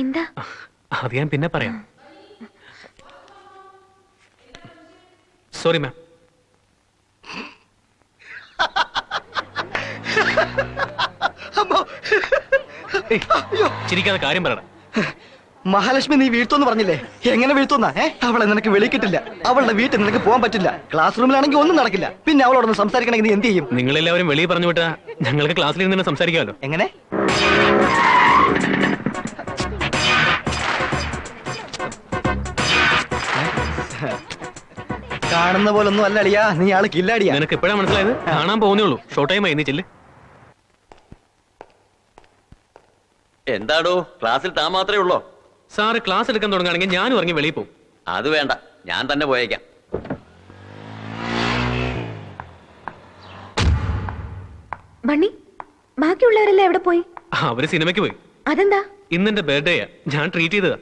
എന്താ? അത് ഞാൻ പിന്നെ പറയാം. സോറി മാം ചിരിക്കാതെ കാര്യം പറയണം. മഹാലക്ഷ്മി നീ വീഴ്ത്തോന്ന് പറഞ്ഞില്ലേ? എങ്ങനെ വീഴ്ത്തുന്ന? ഏ? അവളെ നിനക്ക് വിളിക്കിട്ടില്ല അവളുടെ വീട്ടിൽ നിനക്ക് പോകാൻ പറ്റില്ല. ക്ലാസ് റൂമിലാണെങ്കിൽ ഒന്നും നടക്കില്ല. പിന്നെ അവളോടൊന്ന് സംസാരിക്കണമെങ്കിൽ നീ എന്ത് ചെയ്യും? നിങ്ങളെല്ലാവരും വെളിയിൽ പറഞ്ഞു വിട്ടാ ഞങ്ങൾക്ക് ക്ലാസ്സിൽ നിന്ന് സംസാരിക്കാമല്ലോ. എങ്ങനെ? കാണുന്ന പോലെ ഒന്നും അല്ല അളിയാ. നീ ആൾ കില്ലാടിയാ. നിനക്ക് എപ്പോഴാ മനസ്സിലായത്? കാണാൻ പോകുന്നേ ഉള്ളൂ. ഷോർട്ട് ടൈം ആയി നീ ചെല്ല്. എന്താടോ? ക്ലാസ്സിൽ താൻ മാത്രമേ ഉള്ളോ? സാറ് ക്ലാസ് എടുക്കാൻ തുടങ്ങുകയാണെങ്കിൽ ഞാനും ഇറങ്ങി വെളിയിൽ പോകും അത് വേണ്ട. ഞാൻ തന്നെ പോയേക്കാം. ബണ്ണി ബാക്കിയുള്ളവരെല്ലാം എവിടെ പോയി? അവർ സിനിമയ്ക്ക് പോയി. അതെന്താ? ഇന്നെന്റെ ബർത്ത്ഡേയാ ഞാൻ ട്രീറ്റ് ചെയ്തതാ.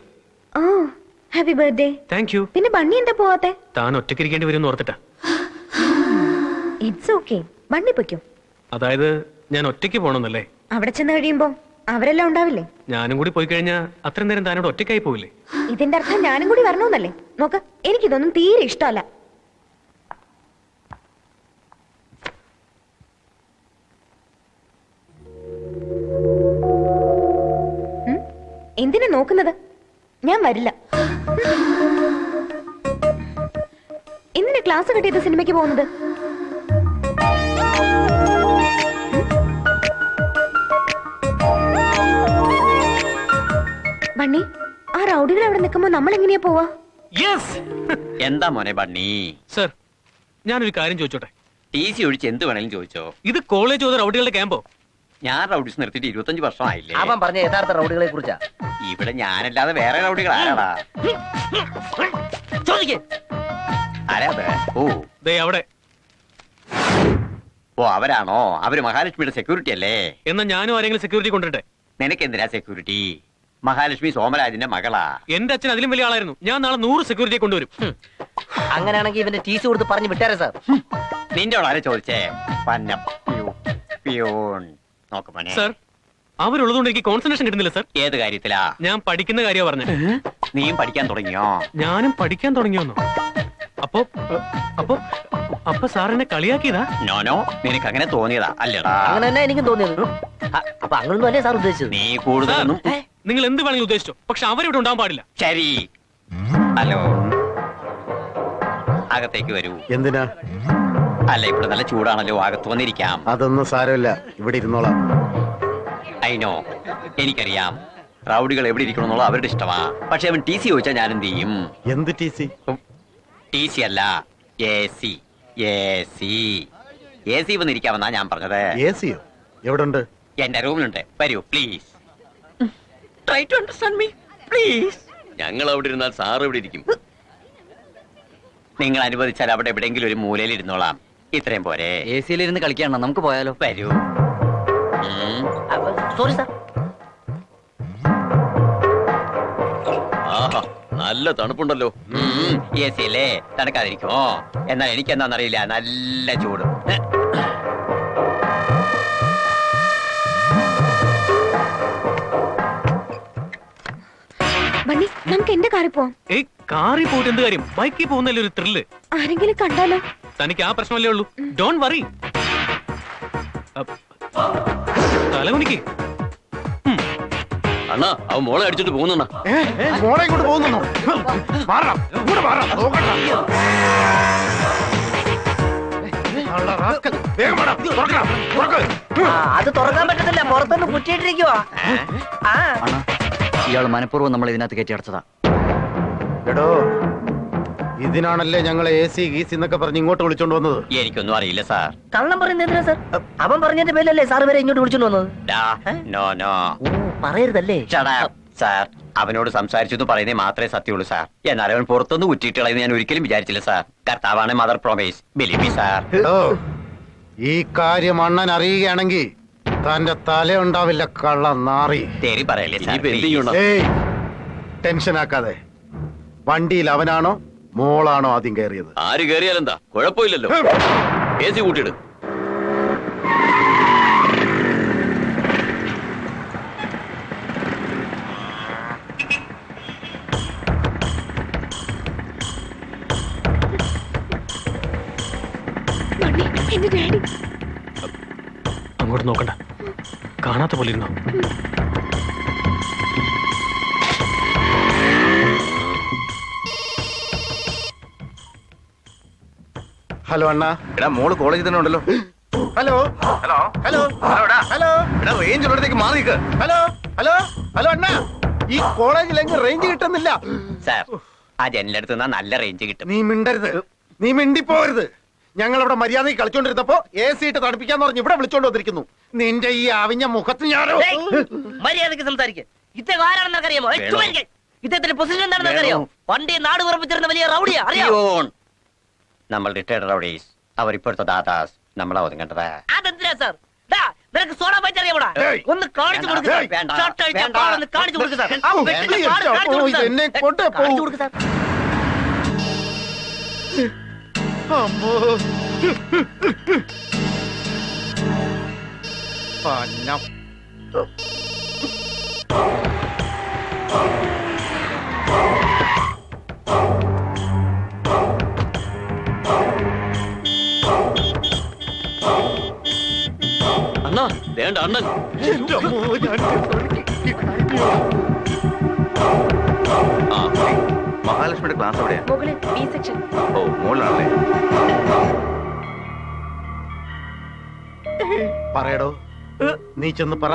ഓ. ഹാപ്പി ബർത്ത്ഡേ താങ്ക് യു പിന്നെ ബണ്ണി എന്താ പോവാത്തെ? താൻ ഒറ്റയ്ക്കിരിക്കേണ്ടി വരും ഓർത്തിട്ടാ. ഇറ്റ്സ് ഓക്കെ ബണ്ണി പൊയ്ക്കും. അതായത് ഞാൻ ഒറ്റയ്ക്ക് പോകണമെന്നല്ലേ അവിടെ ചെന്ന് കഴിയുമ്പോ അവരെല്ലാം ഉണ്ടാവില്ലേ? ഞാനും കൂടി പോയി കഴിഞ്ഞാൽ അത്രയും നേരം താനോട് ഒറ്റയ്ക്കായി പോവില്ലേ? ഇതിന്റെ അർത്ഥം ഞാനും കൂടി വരണമെന്നല്ലേ നോക്ക് എനിക്കിതൊന്നും തീരെ ഇഷ്ടമല്ല? എന്തിനാ നോക്കുന്നത്? ഞാൻ വരില്ല. എന്തിനാ ക്ലാസ് കിട്ടിയത് സിനിമയ്ക്ക് പോകുന്നത്? ബണ്ണി ആ റൗഡികൾ അവിടെ നിൽക്കുമ്പോ നമ്മൾ എങ്ങനെയാ പോവാ? യെസ് എന്താ മോനെ ബണ്ണി? സർ ഞാനൊരു കാര്യം ചോദിച്ചോട്ടെ? ടി സി ഒഴിച്ച് എന്ത് വേണേലും ചോദിച്ചോ? ഇത് കോളേജ് ഓതർ റൗഡികളുടെ ക്യാമ്പോ? ഞാൻ റൗഡീസ് നിർത്തിയിട്ട് ഇരുപത്തഞ്ച് വർഷമായില്ലേ? അവൻ പറഞ്ഞ യഥാർത്ഥ റൗഡികളെ കുറിച്ചാ. ഇവിടെ ഞാനല്ലാതെ വേറെ റൗഡികൾ ആരാടാ? ചോദിക്കേ. ഓ. ദേ അവിടെ. ഓ അവരാണോ? അവർ മഹാലക്ഷ്മിയുടെ സെക്യൂരിറ്റി അല്ലേ? എന്നാ ഞാനും ആരെങ്കിലും സെക്യൂരിറ്റി കൊണ്ടിട്ടെ നിനക്ക് എന്തിനാ സെക്യൂരിറ്റി മഹാലക്ഷ്മി സോമരാജിന്റെ മകളാ. എന്റെ അച്ഛൻ അതിലും വലിയ ആളായിരുന്നു. ഞാൻ നാളെ നൂറ് സെക്യൂരിറ്റി കൊണ്ടുവരും. അങ്ങനെയാണെങ്കിൽ ഇവന്റെ ടീച്ചർ കൊടുത്ത് പറഞ്ഞു വിട്ടാരെ സാർ നിന്റെ ആരെ ചോദിച്ചേ? പന്ന പ്യൂൺ. നോക്ക് മോനെ. സർ അവരുള്ളതുകൊണ്ട് എനിക്ക് കോൺസെൻട്രേഷൻ കിട്ടുന്നില്ല സർ. ഏത് കാര്യത്തിലാ? ഞാൻ പഠിക്കുന്ന കാര്യം പറഞ്ഞത്. നീയും പഠിക്കാൻ തുടങ്ങിയോ? ഞാനും പഠിക്കാൻ തുടങ്ങിയോന്നോ? അപ്പോ അപ്പോ അപ്പൊ സാർ എന്നെ കളിയാക്കിയതാ? നോനോ നിനക്ക് അങ്ങനെ തോന്നിയതാ. അല്ലടാ. അങ്ങനെ തന്നെ എനിക്കും തോന്നിയത്? അപ്പൊ അങ്ങനൊന്നും അല്ലേ സാർ ഉദ്ദേശിച്ചത്? നീ കൂടുതലൊന്നും നിങ്ങൾ എന്ത് വേണമെങ്കിലും ഉദ്ദേശിച്ചോ. പക്ഷെ അവരിവിടെ ഉണ്ടാവാൻ പാടില്ല. ശരി. ഹലോ. അകത്തേക്ക് വരൂ. എന്തിനാ? അല്ല ഇവിടെ നല്ല ചൂടാണല്ലോ. അകത്ത് വന്നിരിക്കാം. അതൊന്നും സാരമില്ല. ഇവിടെ ഇരുന്നോളാം. അയിനോ എനിക്കറിയാം. റൗഡികൾ എവിടെ ഇരിക്കണമെന്നുള്ള അവരുടെ ഇഷ്ടമാ. പക്ഷെ അവൻ ടി സി ചോദിച്ചാൽ ഞാൻ എന്ത് ചെയ്യും? എന്ത് ടി സി? ടി സി അല്ല A C. A C. A C വന്നിരിക്കാമെന്നാ ഞാൻ പറഞ്ഞത്. എ സിയോ? എവിടെ ഉണ്ട് എന്റെ റൂമിലുണ്ട്. വരൂ please. Try to understand me please ഞങ്ങൾ അവിടെ ഇരുന്നാൽ സാർ ഇവിടെ ഇരിക്കും. നിങ്ങൾ അനുവദിച്ചാൽ അവിടെ എവിടെയെങ്കിലും ഒരു മൂലയിൽ ഇരുന്നോളാം. ഇത്രയും പോരെ. എ സിയിലിരുന്ന് കളിക്കാണോ? നമുക്ക് പോയാലോ. വരൂ. സോറി സാർ നല്ല തണുപ്പുണ്ടല്ലോ. എ സി അല്ലേ തണുക്കാതിരിക്കുമോ എന്നാൽ എനിക്ക് എന്താണെന്നറിയില്ല നല്ല ചൂട്. ബണ്ണി നമുക്ക് എന്റെ കാറിൽ പോവാം. ഏയ് കാറിൽ പോയിട്ട് എന്ത് കാര്യം? ബൈക്കിൽ പോകുന്നല്ലേ ഒരു ത്രില്ല് ആരെങ്കിലും കണ്ടാലോ? തനിക്ക് ആ പ്രശ്നമല്ലേ ഉള്ളൂ. ഡോൺ വറി തലകുണിക്ക് അണ്ണാ അവൻ മോളെ അടിച്ചിട്ട് പോകുന്നണ്ണ മോളെ ഇങ്ങോട്ട് പോകുന്നു മാറണം മാറണം. അത് തുറക്കാൻ പറ്റത്തില്ല പുറത്തൊന്ന് കുറ്റിയിട്ടിരിക്കുവാ. ആ. ഇയാൾ മനഃപൂർവം നമ്മൾ ഇതിനകത്ത് കയറ്റി അടച്ചതാ. എടോ ഇതിനാണല്ലേ ഞങ്ങളെ എ സി ഗീസി എന്നൊക്കെ പറഞ്ഞ് ഇങ്ങോട്ട് വിളിച്ചോണ്ട് വന്നത്? എനിക്കൊന്നും അറിയില്ല സാർ. കള്ളം പറയുന്നത് എന്തിനാ സാർ? അവൻ പറഞ്ഞതിന്റെ പേരിലല്ലേ സാർ വരെ ഇങ്ങോട്ട് വിളിച്ചോണ്ട് വന്നത്? No no. ഓ പറയരുതല്ലേ. സാർ. അവനോട് സംസാരിച്ചെന്ന് പറയുന്നേ മാത്രമേ സത്യമുള്ളൂ സാർ. എന്നാൽ അവൻ പുറത്തൊന്ന് ഉറ്റിട്ടുള്ള ഞാൻ ഒരിക്കലും വിചാരിച്ചില്ല സാർ. കർത്താവാണ് മദർ പ്രോമേസ്. Believe sir. ഈ കാര്യം അണ്ണൻ അറിയുകയാണെങ്കിൽ തന്റെ തല ഉണ്ടാവില്ല കള്ള നാറി. തേരി പറയല്ലേ ടെൻഷൻ ആക്കാതെ വണ്ടിയിൽ അവനാണോ മോളാണോ ആദ്യം കയറിയത്? ആര് കയറിയാലെന്താ? കുഴപ്പമില്ലല്ലോ. എ സി കൂട്ടിയിട്. അങ്ങോട്ട് നോക്കണ്ട. കാണാത്ത പോലെ ഇരുന്നോ. ഹലോ അണ്ണ. എടാ മോൾ കോളേജിൽ തന്നെ ഉണ്ടല്ലോ. ഹലോ. ഹലോ. ഹലോ. ഹലോ എടാ. ഹലോ. എടാ റേഞ്ച് ഉള്ളിടത്തേക്ക് മാറി നിൽക്ക് ഹലോ. ഹലോ. ഹലോ അണ്ണ. ഈ കോളേജിൽ കോളേജിലെങ്കിൽ റേഞ്ച് കിട്ടുന്നില്ല. സാർ ആ ജനലടുത്ത് നിന്നാ നല്ല റേഞ്ച് കിട്ടും. നീ മിണ്ടരുത്. നീ മിണ്ടിപ്പോരുത് ഞങ്ങൾ അവിടെ മര്യാദയ്ക്ക് കളിച്ചോണ്ടിരുന്നപ്പോ എ സി ഇട്ട് തണുപ്പിക്കാന്ന് പറഞ്ഞു ഇവിടെ വിളിച്ചോണ്ട് വന്നിരിക്കുന്നു. നിന്റെ ഈ ആവിഞ്ഞ മുഖത്ത് ഞാനോ മര്യാദയ്ക്ക് സംസാരിക്കുക ഇദ്ദേഹം ആരാണെന്ന് അറിയാമോ? ഇദ്ദേഹത്തിന്റെ പൊസിഷൻ എന്താണെന്ന് അറിയാമോ വണ്ടി നാട് ഉറപ്പിച്ചിരുന്ന വലിയ റൗഡിയാ. അറിയാമോ. നമ്മൾ റിട്ടയർഡ് റൗഡീസ് അവർ ഇപ്പോഴത്തെ ദാദാസ് നമ്മളെ ഒതുങ്ങേണ്ടത് അതെന്തിനാ സാർ ദാ, നിനക്ക് സോഡ പറ്റി അറിയാമോടാ ഏയ്. ഒന്ന് കാണിച്ചു കൊടുക്ക് സാർ. വേണ്ട. ഷർട്ട് അഴിച്ച വേണ്ട. പാടൊന്ന് കാണിച്ചു കൊടുക്ക് സാർ. ആ, അണ്ണൻ. ആ മഹാലക്ഷ്മിയുടെ ക്ലാസ് എവിടെയാ? മുകളിൽ ബി സെക്ഷൻ ഓ മോളിലാണല്ലേ പറയടോ നീ ചെന്ന് പറ.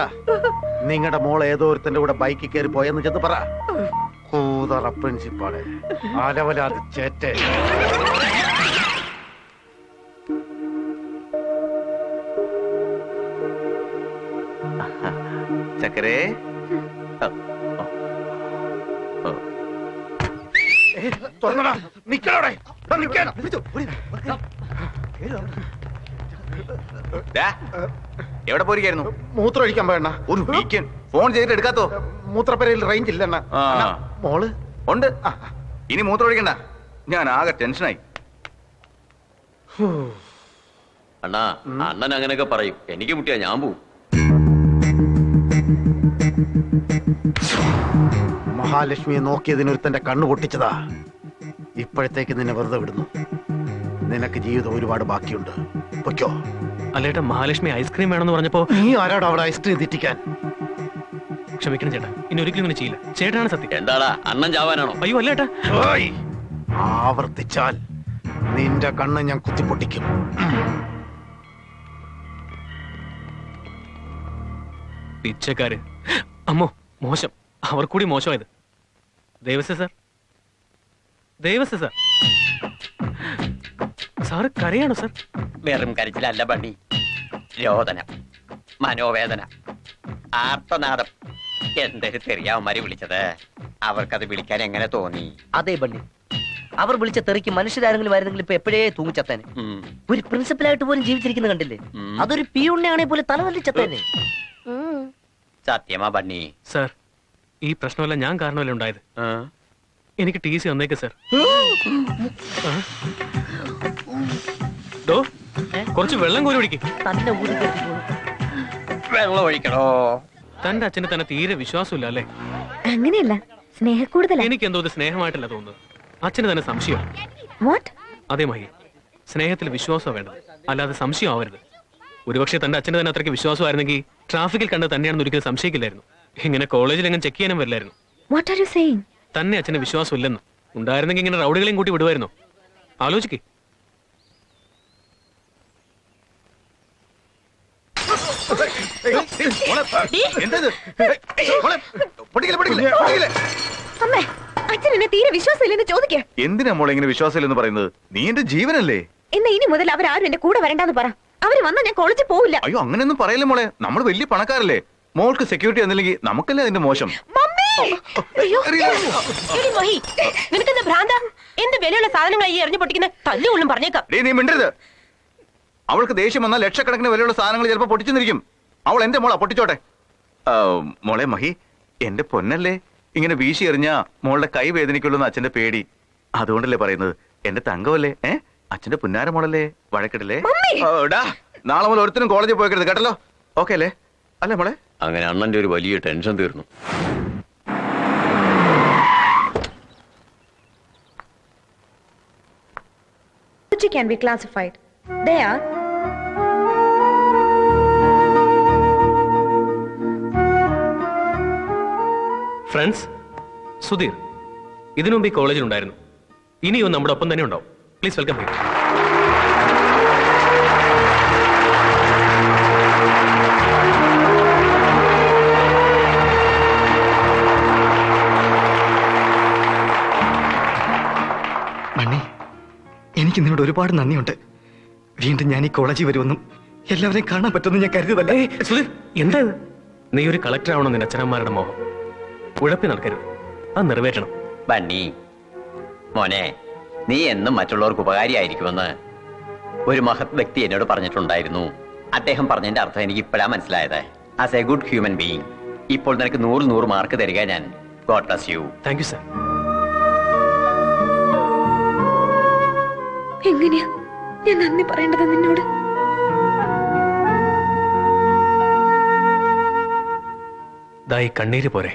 നിങ്ങളുടെ മോൾ ഏതോ ഒരുത്തന്റെ കൂടെ ബൈക്കിൽ കയറി പോയെന്ന് ചെന്ന് പറ. കൂതറ പ്രിൻസിപ്പാളെ അലവലാതെ ചേറ്റേ ചക്കരേ. എവിടെ പോയിരിക്കായിരുന്നു? മൂത്രം ഒഴിക്കാൻ വേണ്ട ഒരു വീക്കെൻഡ് ഫോൺ ചെയ്തിട്ട് എടുക്കാത്തോ? മൂത്രപ്പരയിൽ റേഞ്ച് ഇല്ല മോൾ? ഉണ്ട്. ഇനി മൂത്രം ഒഴിക്കണ്ട ഞാൻ ആകെ ടെൻഷനായി. അണ്ണാ അണ്ണൻ അങ്ങനെയൊക്കെ പറയും. എനിക്ക് മുട്ടിയാ ഞാൻ പോവും. മഹാലക്ഷ്മിയെ നോക്കിയതിന് ഒരുത്തന്റെ കണ്ണു പൊട്ടിച്ചതാ. ഇപ്പോഴത്തേക്ക് നിന്നെ വെറുതെ വിടുന്നു. നിനക്ക് ജീവിതം ഒരുപാട് ബാക്കിയുണ്ട്. പൊയ്ക്കോ. അല്ലേട്ട മഹാലക്ഷ്മി ഐസ്ക്രീം വേണമെന്ന് പറഞ്ഞപ്പോ നീ ആരാടാ അവിടെ ഐസ്ക്രീം തെറ്റിക്കാൻ? ക്ഷമിക്കണം ചേട്ടാ ഇനി ഒരിക്കലും ഇങ്ങനെ ചെയ്യില്ല. ചേട്ടനാണ് സത്യം. എന്താടാ അണ്ണൻ ചാവാനാണോ? അയ്യോ അല്ലേട്ടാ! ആവർത്തിച്ചാൽ നിന്റെ കണ്ണ് ഞാൻ കുത്തിപ്പൊട്ടിക്കും. പിച്ചക്കാര്. അമ്മോ മോശം. അവർ കൂടി മോശമായത്. Devasya sir. Devasya sir. Sir കരയാണോ സാർ? വെറും കരച്ചിലല്ല ബണ്ണി. രോദന മനോവേദന ആർത്തനാദം. എന്തൊരു തെറിയാവന്മാര് വിളിച്ചത്. അവർക്കത് വിളിക്കാൻ എങ്ങനെ തോന്നി? അതെ ബണ്ണി. അവർ വിളിച്ച തെറിക്ക് മനുഷ്യരാരെങ്കിലും ആയിരുന്നെങ്കിൽ ഇപ്പൊ എപ്പോഴേ തൂങ്ങിച്ചത്തേനെ. ഒരു പ്രിൻസിപ്പലായിട്ട് പോലും ജീവിച്ചിരിക്കുന്ന കണ്ടില്ലേ. അതൊരു പിയുണ്ണയാണെങ്കിൽ പോലും തലതല്ലി ചത്തേനെ. സത്യമാ ബണ്ണി. സർ ഈ പ്രശ്നമല്ല ഞാൻ കാരണമല്ല ഉണ്ടായത്? എനിക്ക് ടി സി വന്നേക്ക് സർ. കുറച്ച് വെള്ളം കോരി ഒഴിക്കും. വെള്ളം ഒഴിക്കണോ? തന്റെ അച്ഛന് തന്നെ തീരെ വിശ്വാസമില്ല അല്ലേ? അങ്ങനെയല്ല സ്നേഹ കൂടുതൽ എനിക്ക് എന്തോ ഇത് സ്നേഹമായിട്ടല്ല തോന്നുന്നത്. അച്ഛന് തന്നെ സംശയം വാട്ട് അതേ മഹി. സ്നേഹത്തിൽ വിശ്വാസം വേണ്ടത്. അല്ലാതെ സംശയം ആവരുത് ഒരുപക്ഷെ തന്റെ അച്ഛന് തന്നെ അത്രയ്ക്ക് വിശ്വാസമായിരുന്നെങ്കിൽ ട്രാഫിക്കിൽ കണ്ട് തന്നെയാണെന്ന് ഒരിക്കലും സംശയിക്കില്ലായിരുന്നു. ഇങ്ങനെ കോളേജിൽ എങ്ങനെ ചെക്ക് ചെയ്യാനും വരില്ലായിരുന്നു. വാട്ട് ആർ യു സേയിങ് തന്നെ അച്ഛന് വിശ്വാസം ഇല്ലെന്ന് ഉണ്ടായിരുന്നെങ്കിൽ ഇങ്ങനെ റൗഡികളെയും കൂട്ടി വിടുമായിരുന്നോ ആലോചിക്കേ. അമ്മേ അച്ഛൻ എന്നെ തീരെ വിശ്വാസമില്ലെന്ന് ചോദിക്കേ. എന്തിനാ മോളെ ഇങ്ങനെ വിശ്വാസമില്ലെന്ന് പറയുന്നത്? നീ എന്റെ ജീവനല്ലേ? എന്നാ ഇനി മുതൽ അവരാരും എന്റെ കൂടെ വരണ്ടെന്ന് പറ. അവർ വന്നാ ഞാൻ കോളേജിൽ പോവില്ല. അയ്യോ അങ്ങനെയൊന്നും പറയല്ലേ മോളെ. നമ്മൾ വലിയ പണക്കാരല്ലേ. മോൾക്ക് സെക്യൂരിറ്റി എന്നില്ലെങ്കിൽ നമുക്കല്ലേ അതിന്റെ മോശം? നിനക്കെന്താ ഭ്രാന്ത? എന്ത് വിലയുള്ള സാധനങ്ങളായി എറിഞ്ഞു പൊട്ടിക്കുന്ന? തല്ലുകൊള്ളും പറഞ്ഞേക്കാം. നീ മിണ്ടരുത്. അവൾക്ക് ദേഷ്യം വന്നാൽ ലക്ഷക്കണക്കിന് വിലയുള്ള സാധനങ്ങൾ ചിലപ്പോൾ പൊട്ടിച്ചെന്നിരിക്കും. അവൾ എന്റെ മോളാ പൊട്ടിച്ചോട്ടെ. മോളെ മഹി എന്റെ പൊന്നല്ലേ? ഇങ്ങനെ വീശി എറിഞ്ഞ മോളുടെ കൈ വേദനിക്കുള്ളൂ എന്ന് അച്ഛന്റെ പേടി. അതുകൊണ്ടല്ലേ പറയുന്നത്? എന്റെ തങ്കമല്ലേ ഏ? അച്ഛന്റെ പുന്നാര മോളല്ലേ? വഴക്കിടല്ലേ? നാളെ മുതൽ ഒരുത്തിനും കോളേജിൽ പോയിക്കരുത് കേട്ടല്ലോ? ഓക്കെ അല്ലേ? അല്ലെ മോളെ? അങ്ങനെ അണ്ണന്റെ ഒരു വലിയ ടെൻഷൻ തീർന്നു. Can be classified. They are friends Sudheer ഇതിനുമുമ്പ് ഈ കോളേജിലുണ്ടായിരുന്നു. ഇനിയും നമ്മുടെ ഒപ്പം തന്നെ ഉണ്ടാവും. പ്ലീസ് വെൽക്കം ഹിം മണ്ണി എനിക്ക് നിന്നോട് ഒരുപാട് നന്ദിയുണ്ട്. വീണ്ടും ഞാൻ ഈ കോളേജിൽ വരുമെന്നും എല്ലാവരെയും കാണാൻ പറ്റുമെന്ന് ഞാൻ കരുതിയതല്ലേ സുധീർ എന്താ ഇത്? നീ ഒരു കളക്ടർ ആവണം നിന്റെ അച്ഛനമ്മമാരുടെ മോഹം. ഉഴപ്പി നടക്കരുത്. അത് നിറവേറ്റണം. ബണ്ണി മോനെ നീ എന്നും മറ്റുള്ളവർക്ക് ഉപകാരിയായിരിക്കുമെന്ന് ഒരു മഹത് വ്യക്തി എന്നോട് പറഞ്ഞിട്ടുണ്ടായിരുന്നു. അദ്ദേഹം പറഞ്ഞതിന്റെ അർത്ഥം എനിക്ക് ഇപ്പോഴാ മനസ്സിലായത്. As a good human being ഇപ്പോൾ നിനക്ക് നൂറ് നൂറ് മാർക്ക് തരിക ഞാൻ God bless you thank you sir എങ്ങനെയാ? ഞാൻ നന്ദി പറയേണ്ടത് നിന്നോട്. ദായി കണ്ണീര് പോരെ.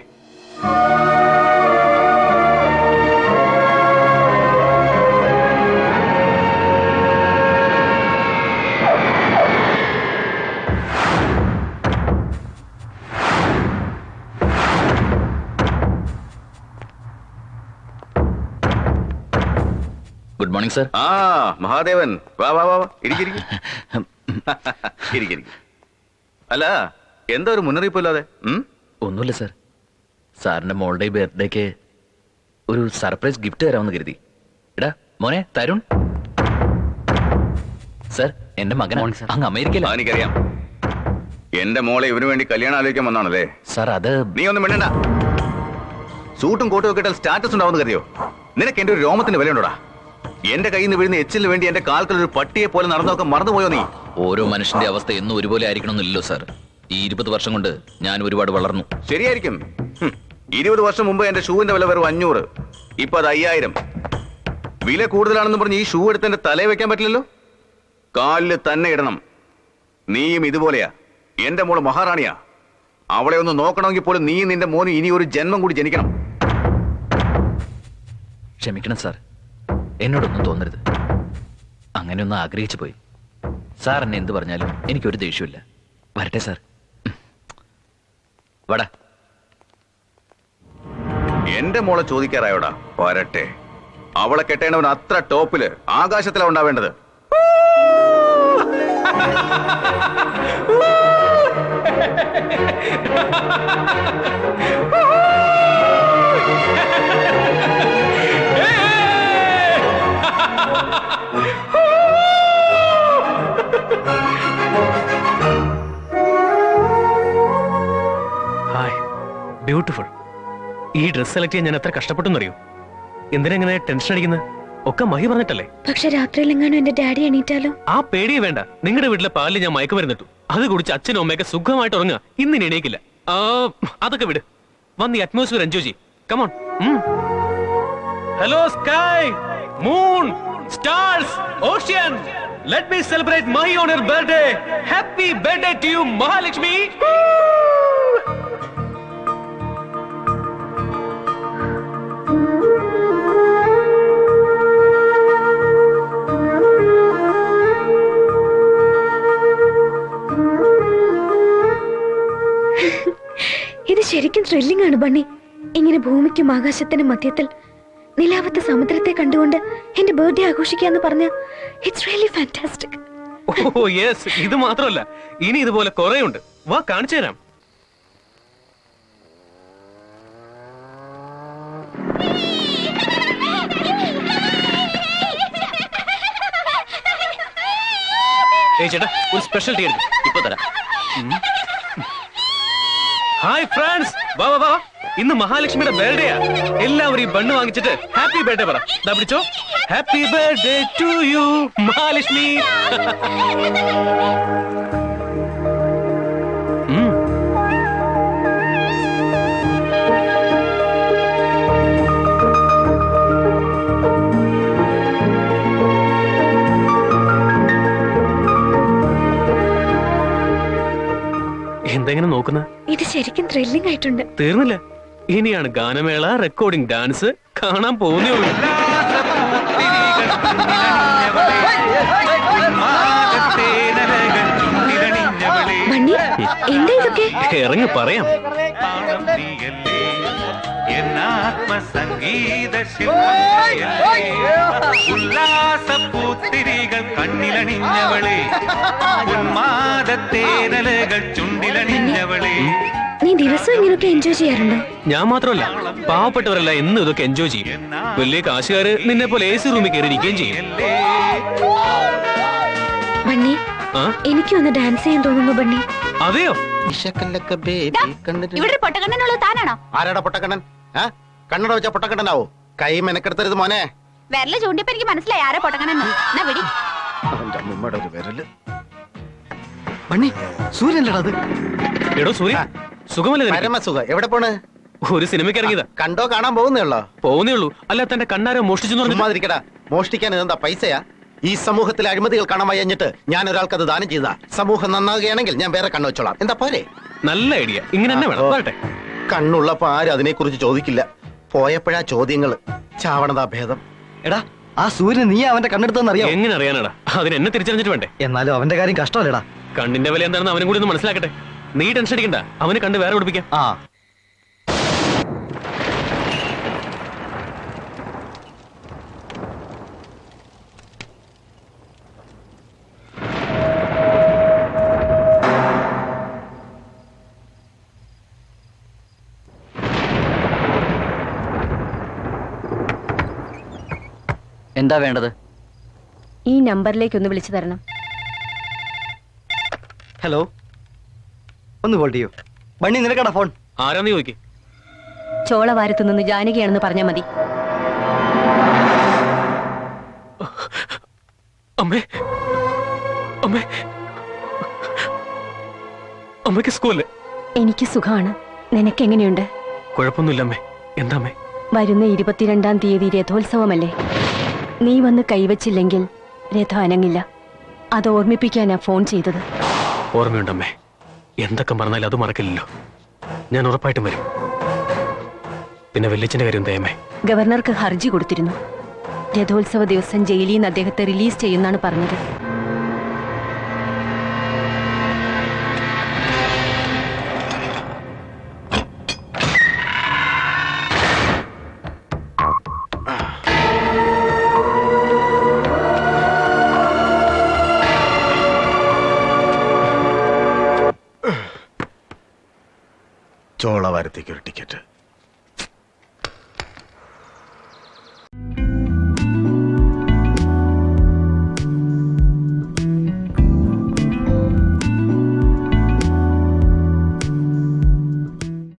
മോർണിംഗ് സർ ആ മഹാദേവൻ. വാ വാ വാ. ഇരിക്ക്. അല്ല എന്താ ഒരു മുന്നറിയിപ്പ് ഇല്ലാതെ? ഒന്നുമില്ല സർ സാറിന്റെ മോളുടെ ബർത്ത്ഡേക്ക് ഒരു സർപ്രൈസ് ഗിഫ്റ്റ് തരാമെന്ന് കരുതി. എടാ മോനെ തരുൺ. സർ എന്റെ മകൻ അങ്ങ് എനിക്കറിയാം. എന്റെ മോളെ ഇവന് വേണ്ടി കല്യാണം ആലോചിക്കാൻ വന്നാണല്ലേ? സർ അത് നീ ഒന്നും മിണ്ടണ്ട. സൂട്ടും കോട്ടും ഒക്കെ ഇട്ടാൽ സ്റ്റാറ്റസ് ഉണ്ടാവുന്ന കരുതിയോ? നിനക്ക് എന്റെ ഒരു രോമത്തിന്റെ വിലയുണ്ടോടാ? എന്റെ കയ്യിൽ നിന്ന് വീഴുന്ന എച്ചിന് വേണ്ടി എന്റെ കാൽക്കൽ ഒരു പട്ടിയെ പോലെ നടന്നൊക്കെ മറന്നുപോയോ നീ? ഓരോ മനുഷ്യന്റെ അവസ്ഥ എന്നും ഒരുപോലെ ആയിരിക്കണമെന്നില്ലല്ലോ സാർ. ഈ ഇരുപത് വർഷം കൊണ്ട് ഞാൻ ഒരുപാട് വളർന്നു. ശരിയായിരിക്കും. ഇരുപത് വർഷം മുമ്പ് എന്റെ ഷൂവിന്റെ വില വെറും അഞ്ഞൂറ്. ഇപ്പൊ അത് അയ്യായിരം. വില കൂടുതലാണെന്ന് പറഞ്ഞ് ഈ ഷൂ എടുത്ത് എന്റെ തലയിൽ വെക്കാൻ പറ്റില്ലല്ലോ? കാലിൽ തന്നെ ഇടണം. നീയും ഇതുപോലെയാ. എന്റെ മോൾ മഹാറാണിയാ. അവളെ ഒന്ന് നോക്കണമെങ്കിൽ പോലും നീ നിന്റെ മോന് ഇനി ഒരു ജന്മം കൂടി ജനിക്കണം. ക്ഷമിക്കണം സാർ. എന്നോടൊന്നും തോന്നരുത്. അങ്ങനെയൊന്നും ആഗ്രഹിച്ചു പോയി. സാർ എന്നെ എന്ത് പറഞ്ഞാലും എനിക്കൊരു ദേഷ്യമില്ല വരട്ടെ സാർ. വട വടാ. എന്റെ മോളെ ചോദിക്കാറായോടാ? വരട്ടെ. അവളെ കെട്ടേണ്ടവൻ അത്ര ടോപ്പിൽ ആകാശത്തിലാ ഉണ്ടാവേണ്ടത്. ഹായ്. ബ്യൂട്ടിഫുൾ. ഈ ഡ്രസ് സെലക്ട് ചെയ്യാൻ ഞാൻ എത്ര കഷ്ടപ്പെട്ടെന്നറിയോ? എന്തിനെങ്ങനെ ടെൻഷൻ അടിക്കുന്നത് ഒക്കെ മഹി പറഞ്ഞിട്ടല്ലേ? പക്ഷെ രാത്രിയിൽ എങ്ങാനും എന്റെ ഡാഡി എണീറ്റാലോ? ആ പേടിയെ വേണ്ട. നിങ്ങളുടെ വീട്ടിലെ പാലിൽ ഞാൻ മയക്കുമരുന്നിട്ടു അത് കുടിച്ച് അച്ഛനും അമ്മയൊക്കെ സുഖമായിട്ട് ഉറങ്ങുക. ഇന്ന് ഇനി എണീക്കില്ല. ആ, അതൊക്കെ വിട്. വന്ന് ഈ അറ്റ്മോസ്ഫിയർ എൻജോയ് ചെയ്യും. Come on hello sky moon stars ocean let me celebrate my honour birthday happy birthday to you Mahalakshmi ഇത് ശരിക്കും ത്രില്ലിംഗ് ആണ് ബണ്ണി. ഇങ്ങനെ ഭൂമിക്കും ആകാശത്തിനും മധ്യത്തിൽ നിലാവത്തെ സമുദ്രത്തെ കണ്ടുകൊണ്ട് എന്റെ ബർത്ത്ഡേ ആഘോഷിക്കാന്ന് പറഞ്ഞ it's really fantastic oh yes ഇത് മാത്രമല്ല. ഇനി ഇതുപോലെ കുറെ ഉണ്ട് വാ കാണിച്ചു തരാം. ചേട്ടാ ഒരു സ്പെഷ്യൽ ടീ എടുക്കും. ഇപ്പൊ തരാം. ഹായ് ഫ്രണ്ട്സ് വാ വാ വാ. ഇന്ന് മഹാലക്ഷ്മിയുടെ ബർത്ത്ഡേയാ എല്ലാവരും ഈ ബണ്ണ് വാങ്ങിച്ചിട്ട് ഹാപ്പി ബർത്ത്ഡേ പറ. ദാ പിടിച്ചോ. Happy birthday to you Mahalakshmi. നോക്കുന്ന? ഇത് ശരിക്കും ത്രില്ലിംഗ് ആയിട്ടുണ്ട്. തീർന്നില്ല? ഇനിയാണ് ഗാനമേള റെക്കോർഡിംഗ് ഡാൻസ് കാണാൻ പോകുന്നേ ഇറങ്ങി പറയാം. എന്നാത്മസംഗീത ഉല്ലാസ പൂത്തിരികൾ കണ്ണിലണിഞ്ഞവളെ ഉന്മാദത്തേനലകൾ ചുണ്ടിലണിഞ്ഞവളെ. ദിവസം ഇങ്ങനെയൊക്കെ എൻജോയ് ചെയ്യാറുണ്ടോ? ഞാൻ മാത്രമല്ല പാവപ്പെട്ടവരല്ല എന്നും ഇതൊക്കെ എൻജോയ് ചെയ്യും. വലിയ കാശുകാര് നിന്നെ പോലെ എ സി റൂമിൽ കയറി ഇരിക്കുകയും ചെയ്യും. ബണ്ണി എനിക്ക് ഒന്ന് ഡാൻസ് ചെയ്യാൻ തോന്നുന്നു ബണ്ണി. അതെയോ? ഇവിടെ താനാണോ? ആരാടാ പൊട്ടക്കണ്ണൻ? കണ്ണട വെച്ച പൊട്ടക്കണ്ണനാവോ? കൈ മെനക്കെടുത്തരുത് മോനെ. വിരൽ ചൂണ്ടിയപ്പോ എനിക്ക് മനസ്സിലായി ആരാ പൊട്ടക്കണ്ണെന്ന് എന്നാ വിടി അവന്റെ അമ്മൂമ്മയുടെ ഒരു വിരൽ. ബണ്ണി സൂര്യനല്ലടാ അത്. എടോ സൂര്യ. സുഖമല്ലേ? എവിടെ പോണ്? ഒരു സിനിമയ്ക്ക് ഇറങ്ങിയതാ. കണ്ടോ കാണാൻ പോകുന്നേള്ളോ പോകുന്നേ ഉള്ളൂ. അല്ല തന്റെ കണ്ണാരെ മോഷ്ടിച്ചു മാതിരിക്കടാ ചുമ്മാതിരിക്കടാ. മോഷ്ടിക്കാൻ ഇതെന്താ പൈസയാ? ഈ സമൂഹത്തിലെ അഴിമതികൾ കാണാൻ വയ്യഞ്ഞിട്ട് ഞാൻ ഒരാൾക്ക് അത് ദാനം ചെയ്താ. സമൂഹം നന്നാകുകയാണെങ്കിൽ ഞാൻ വേറെ കണ്ണു വെച്ചോളാം. എന്താ പോരെ? നല്ല ഐഡിയ. ഇങ്ങനെ തന്നെ വേണം. കണ്ണുള്ളപ്പോ ആരും അതിനെക്കുറിച്ച് ചോദിക്കില്ല. പോയപ്പോഴാ ചോദ്യങ്ങൾ ചാവണതാ ഭേദം. എടാ ആ സൂര്യൻ നീ അവന്റെ കണ്ണെടുത്തെന്ന് അറിയാം എങ്ങനെ അറിയാനടാ? അതിന് എന്നെ തിരിച്ചറിഞ്ഞിട്ട് വേണ്ടേ? എന്നാലും അവന്റെ കാര്യം കഷ്ടമല്ലേടാ. കണ്ണിന്റെ വില എന്താണെന്ന് അവനും കൂടി ഒന്ന് മനസ്സിലാക്കട്ടെ. നീ ടെൻഷൻ അടിക്കണ്ട. അവന് കണ്ട് വേറെ പഠിപ്പിക്കാം ആ. എന്താ വേണ്ടത്? ഈ നമ്പറിലേക്ക് ഒന്ന് വിളിച്ചു തരണം. ഹലോ ഒന്ന് ഹോൾഡ് ചെയ്യൂ. ബണ്ണി നിനക്കടാ ഫോൺ ആരാന്ന് ചോദിക്കും? ചോളവാരത്തു നിന്ന് ജാനകിയാണെന്ന് പറഞ്ഞാ മതി. അമ്മേ അമ്മേ. അമ്മയ്ക്ക് എനിക്ക് സുഖമാണ്. നിനക്ക് എങ്ങനെയുണ്ട് കുഴപ്പമൊന്നുമില്ല അമ്മേ. എന്താ അമ്മേ? വരുന്ന ഇരുപത്തിരണ്ടാം തീയതി രഥോത്സവമല്ലേ? നീ വന്ന് കൈവച്ചില്ലെങ്കിൽ രഥം അനങ്ങില്ല. അത് ഓർമ്മിപ്പിക്കാനാ ഫോൺ ചെയ്തത്. ഓർമ്മയുണ്ടമ്മേ. എന്തൊക്കെ പറഞ്ഞാലും അത് മറക്കില്ലല്ലോ. ഞാൻ ഉറപ്പായിട്ടും വരും. പിന്നെ വെല്ലിച്ചന്റെ കാര്യം ദയമേ ഗവർണർക്ക് ഹർജി കൊടുത്തിരുന്നു. രഥോത്സവ ദിവസം ജയിലിൽ നിന്ന് അദ്ദേഹത്തെ റിലീസ് ചെയ്യുന്നാണ് പറഞ്ഞത്. ചോളവാരത്തേക്ക് ഒരു ടിക്കറ്റ്